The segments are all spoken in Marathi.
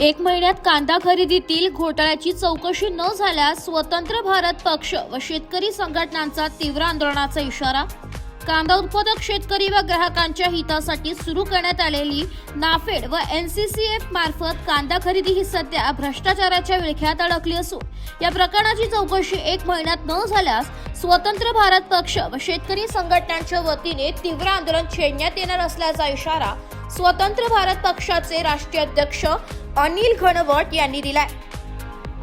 एक महिन्यात कांदा खरेदीतील घोटाळ्याची चौकशी न झाल्यास स्वतंत्र भारत पक्ष व शेतकरी संघटनांचा तीव्र आंदोलनाचा इशारा. कांदा उत्पादक शेतकरी व ग्राहकांच्या हितासाठी सुरू करण्यात आलेली नाफेड व एन सी सी एफ मार्फत कांदा खरेदी ही सध्या भ्रष्टाचाराच्या विळख्यात अडकली असून या प्रकरणाची चौकशी एक महिन्यात न झाल्यास स्वतंत्र भारत पक्ष व शेतकरी संघटनांच्या वतीने तीव्र आंदोलन छेडण्यात येणार असल्याचा इशारा स्वतंत्र भारत पक्षाचे राष्ट्रीय अध्यक्ष अनिल घनवट यांनी दिलाय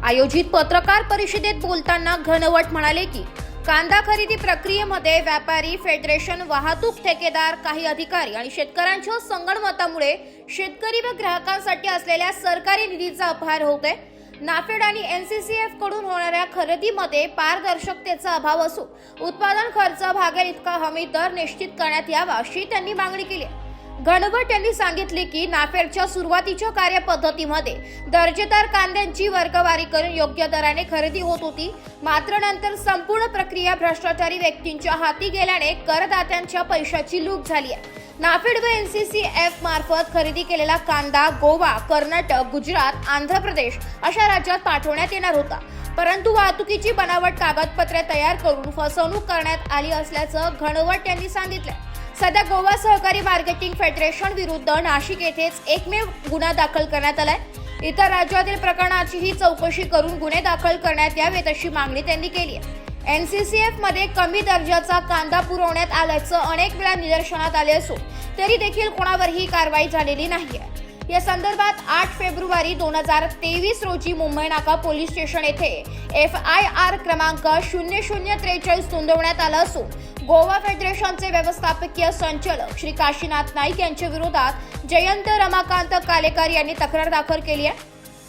आयोजित पत्रकार परिषदेत बोलताना घनवट म्हणाले की कांदा खरेदी प्रक्रियेमध्ये व्यापारी फेडरेशन वाहतूक ठेकेदार काही अधिकारी आणि शेतकऱ्यांच्या संगणमतामुळे शेतकरी व ग्राहकांसाठी असलेल्या सरकारी निधीचा अपहार होते नाफेड आणि एनसीसीएफकडून होणाऱ्या खरेदीमध्ये पारदर्शकतेचा अभाव असून उत्पादन खर्च भागेल इतका हमी दर निश्चित करण्यात यावा अशी त्यांनी मागणी केली आहे. घनवट यांनी सांगितले की नाफेडच्या सुरुवातीच्या कार्यपद्धतीमध्ये दर्जेदार कांद्यांची वर्गवारी करून योग्य दराने खरेदी होत होती. मात्र नंतर संपूर्ण प्रक्रिया भ्रष्टाचारी व्यक्तींच्या हाती गेल्याने करदात्यांच्या पैशाची लूट झाली आहे. नाफेड व एनसीसी एफ मार्फत खरेदी केलेला कांदा गोवा कर्नाटक गुजरात आंध्र प्रदेश अशा राज्यात पाठवण्यात येणार होता. परंतु वाहतुकीची बनावट कागदपत्रे तयार करून फसवणूक करण्यात आली असल्याचं घनवट यांनी सांगितलं सध्या गोवा सहकारी मार्केटिंग फेडरेशन विरुद्ध नाशिक येथेच एकमेव गुन्हा दाखल करण्यात आलाय. इतर राज्यातील प्रकरणाचीही चौकशी करून गुन्हे दाखल करण्यात यावेत अशी मागणी त्यांनी केली आहे. एन सी सी मध्ये कमी दर्जाचा कांदा पुरवण्यात आल्याचं अनेक वेळा निदर्शनात आले असून तरी देखील कोणावरही कारवाई झालेली नाहीये. या संदर्भात आठ फेब्रुवारी दोन हजार तेवीस रोजी मुंबई नाका पोलीस स्टेशन येथे एफ आय आर क्रमांक शून्य शून्य त्रेचाळीस नोंदवण्यात आला असून गोवा फेडरेशनचे व्यवस्थापकीय संचालक श्री काशीनाथ नाईक यांच्या विरोधात जयंत रमाकांत कालेकर यांनी तक्रार दाखल केली आहे.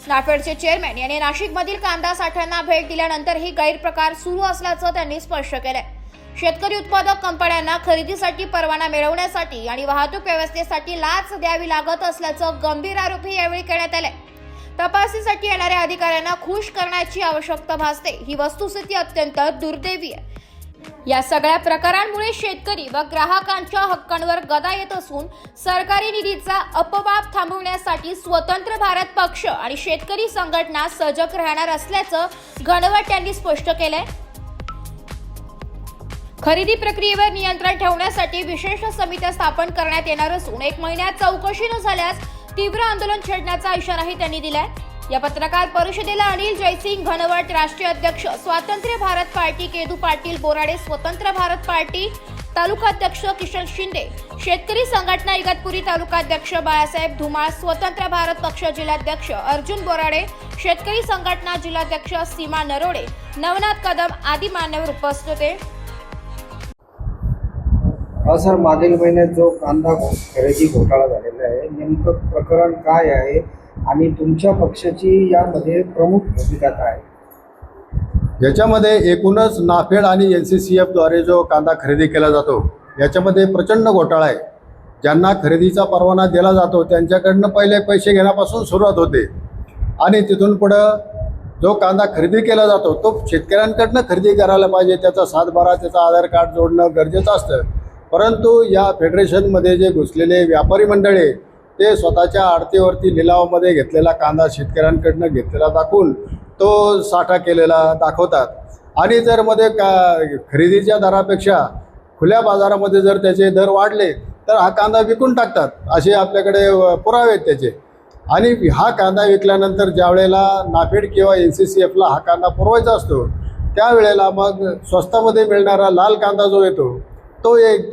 नाफेडचे चेअरमॅन यांनी नाशिकमधील कांदा साठ्यांना भेट दिल्यानंतर ही गैरप्रकार सुरू असल्याचं त्यांनी स्पष्ट केलंय. शेतकरी उत्पादक कंपन्यांना खरेदीसाठी परवाना मिळवण्यासाठी आणि वाहतूक व्यवस्थेसाठी लाच द्यावी लागत असल्याचं गंभीर आरोपही यावेळी करण्यात आले. तपासीसाठी येणाऱ्या अधिकाऱ्यांना खुश करण्याची आवश्यकता भासते. ही वस्तुस्थिती अत्यंत दुर्दैवी आहे. या सगळ्या प्रकारांमुळे शेतकरी व ग्राहकांच्या हक्कांवर गदा येत असून सरकारी निधीचा अपवाप थांबवण्यासाठी स्वतंत्र भारत पक्ष आणि शेतकरी संघटना सजग राहणार असल्याचं घनवट यांनी स्पष्ट केलंय. खरेदी प्रक्रियेवर नियंत्रण ठेवण्यासाठी विशेष समित्या स्थापन करण्यात येणार असून एक महिन्यात चौकशी न झाल्यास तीव्र आंदोलन छेडण्याचा इशाराही त्यांनी दिलाय. या पत्रकार परिषदेला अनिल जयसिंग घनवट राष्ट्रीय अध्यक्ष स्वातंत्र्य भारत पार्टी केदू पाटील बोराडे स्वतंत्र भारत पार्टी तालुकाध्यक्ष किशन शिंदे शेतकरी संघटना इगतपुरी तालुकाध्यक्ष बाळासाहेब धुमाळ स्वतंत्र भारत पक्ष जिल्हाध्यक्ष अर्जुन बोराडे शेतकरी संघटना जिल्हाध्यक्ष सीमा नरोडे नवनाथ कदम आदी मान्यवर उपस्थित होते. सर मागील महिन्यात जो कांदा खरेदी घोटाळा झालेला आहे नेमकं प्रकरण काय आहे? आणि तुमच्या पक्षाची यामध्ये प्रमुख भूमिका काय? आहे? याच्यामध्ये एकूणच नाफेड आणि एन सी सी एफद्वारे जो कांदा खरेदी केला जातो याच्यामध्ये प्रचंड घोटाळा आहे. ज्यांना खरेदीचा परवाना दिला जातो त्यांच्याकडनं पहिले पैसे घेण्यापासून सुरुवात होते. आणि तिथून पुढं जो कांदा खरेदी केला जातो तो शेतकऱ्यांकडनं खरेदी करायला पाहिजे. त्याचा सातबारा त्याचा आधार कार्ड जोडणं गरजेचं असतं. परंतु या फेडरेशनमध्ये जे घुसलेले व्यापारी मंडळी ते स्वतःच्या आडतीवरती लिलावामध्ये घेतलेला कांदा शेतकऱ्यांकडनं घेतलेला दाखवून तो साठा केलेला दाखवतात. आणि जर मध्ये का खरेदीच्या दरापेक्षा खुल्या बाजारामध्ये जर त्याचे दर वाढले तर हा कांदा विकून टाकतात. असे आपल्याकडे पुरावे आहेत त्याचे. आणि हा कांदा विकल्यानंतर ज्या वेळेला नाफेड किंवा एन सी सी एफला हा कांदा पुरवायचा असतो त्यावेळेला मग स्वस्तामध्ये मिळणारा लाल कांदा जो येतो तो एक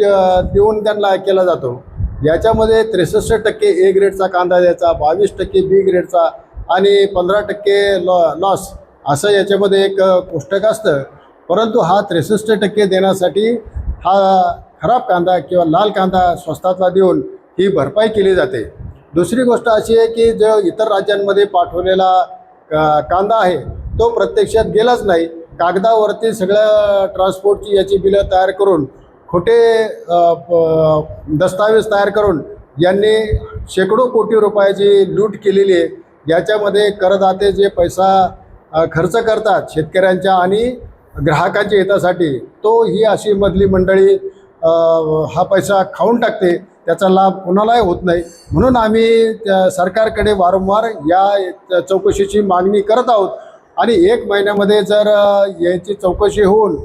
देऊन त्यांना केला जातो. याच्यामध्ये त्रेसष्ट टक्के ए ग्रेडचा कांदा द्यायचा बावीस टक्के बी ग्रेडचा आणि पंधरा टक्के लॉ लॉस असं याच्यामध्ये एक कोष्टक असतं. परंतु हा त्रेसष्ट टक्के देण्यासाठी हा खराब कांदा किंवा लाल कांदा स्वस्तातला देऊन ही भरपाई केली जाते. दुसरी गोष्ट अशी आहे की जो इतर राज्यांमध्ये पाठवलेला का कांदा आहे तो प्रत्यक्षात गेलाच नाही. कागदावरती सगळ्या ट्रान्सपोर्टची याची बिलं तयार करून खोटे प- दस्तावेज तयार करून यांनी शेकडो कोटी रुपयाची लूट केलेली आहे. याच्यामध्ये करदाते जे पैसा खर्च करतात शेतकऱ्यांच्या आणि ग्राहकांच्या हितासाठी तो ही अशी मधली मंडळी हा पैसा खाऊन टाकते त्याचा लाभ कोणालाही होत नाही. म्हणून आम्ही त्या सरकारकडे वारंवार या चौकशीची मागणी करत आहोत. आणि एक महिन्यामध्ये जर याची चौकशी होऊन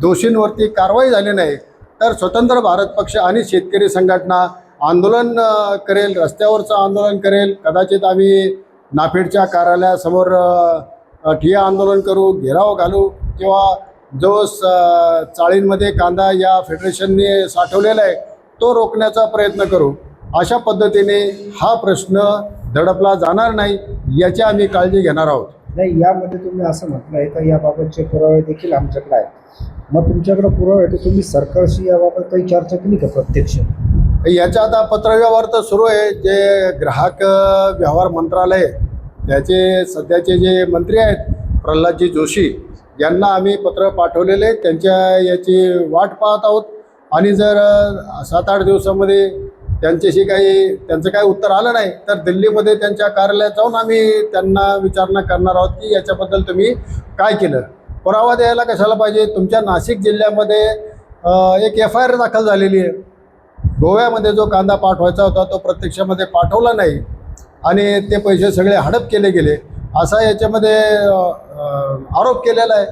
दोषींवरती कारवाई झाली नाही तर स्वतंत्र भारत पक्ष आणि शेतकरी संघटना आंदोलन करेल रस्त्यावरचं आंदोलन करेल. कदाचित आम्ही नाफेडच्या कार्यालयासमोर ठिया आंदोलन करू घेराव घालू किंवा जो स चाळींमध्ये कांदा या फेडरेशनने साठवलेला आहे तो रोखण्याचा प्रयत्न करू. अशा पद्धतीने हा प्रश्न दडपला जाणार नाही याची आम्ही काळजी घेणार आहोत. नाही यामध्ये तुम्ही असं म्हटलं आहे का याबाबतचे पुरावे देखील आमच्याकडे आहेत. मग तुमच्याकडे पुरावे आहे तर तुम्ही सरकारशी याबाबत काही चर्चा केली का प्रत्यक्ष? याचा आता पत्रव्यवहार तर सुरू आहे. जे ग्राहक व्यवहार मंत्रालय त्याचे सध्याचे जे मंत्री आहेत प्रल्हादजी जोशी यांना आम्ही पत्र पाठवलेले त्यांच्या याची वाट पाहत आहोत. आणि जर सात आठ दिवसामध्ये त्यांच्याशी काही त्यांचं काही उत्तर आलं नाही तर दिल्लीमध्ये त्यांच्या कार्यालयात जाऊन आम्ही त्यांना विचारणा करणार आहोत की याच्याबद्दल तुम्ही काय केलं. पुरावा द्यायला कशाला पाहिजे? तुमच्या नाशिक जिल्ह्यामध्ये एक एफ आय आर दाखल झालेली आहे. गोव्यामध्ये जो कांदा पाठवायचा होता तो प्रत्यक्षामध्ये पाठवला नाही. आणि ते पैसे सगळे हडप केले गेले. असा याच्यामध्ये आरोप केलेला आहे.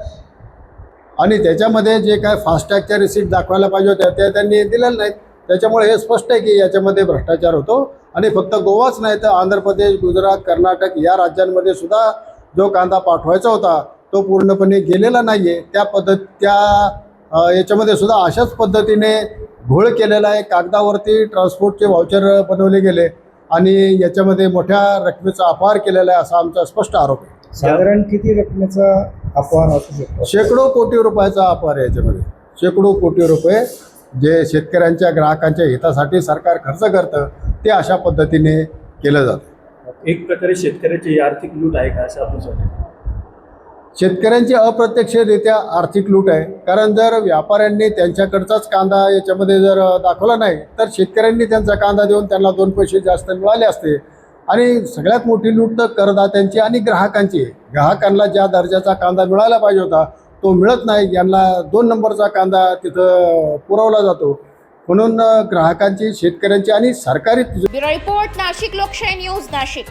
आणि त्याच्यामध्ये जे काय फास्टॅगच्या रिसीट दाखवायला पाहिजे होत्या त्या त्यांनी दिलेल्या नाहीत. त्याच्यामुळे हे स्पष्ट आहे की याच्यामध्ये भ्रष्टाचार होतो. आणि फक्त गोवाच नाही तर आंध्र प्रदेश गुजरात कर्नाटक या राज्यांमध्ये सुद्धा जो कांदा पाठवायचा होता तो पूर्णपणे गेलेला नाही आहे त्या पद्धत त्या याच्यामध्ये सुद्धा अशाच पद्धतीने घोळ केलेला आहे. कागदावरती ट्रान्सपोर्टचे व्हाउचर बनवले गेले आणि याच्यामध्ये मोठ्या रकमेचा अपहार केलेला आहे असा आमचा स्पष्ट आरोप आहे. साधारण किती रकमेचा अपहार असू शकतो? शेकडो कोटी रुपयाचा अपहार आहे याच्यामध्ये. शेकडो कोटी रुपये जे शेतकऱ्यांच्या ग्राहकांच्या हितासाठी सरकार खर्च करतं ते अशा पद्धतीने केलं जातं. एक प्रकारे शेतकऱ्याची आर्थिक लूट आहे का असं आपण शेतकऱ्यांची अप्रत्यक्षरित्या आर्थिक लूट आहे. कारण जर व्यापाऱ्यांनी त्यांच्याकडचाच कांदा याच्यामध्ये जर दाखवला नाही तर शेतकऱ्यांनी त्यांचा कांदा देऊन त्यांना दोन पैसे जास्त मिळाले असते. आणि सगळ्यात मोठी लूट तर करदात्यांची आणि ग्राहकांची ग्राहकांना ज्या दर्जाचा कांदा मिळायला पाहिजे होता तो मिळत नाही. यांना दोन नंबरचा कांदा तिथं पुरवला जातो. म्हणून ग्राहकांची शेतकऱ्यांची आणि सरकारी रिपोर्ट नाशिक लोकशाही न्यूज नाशिक.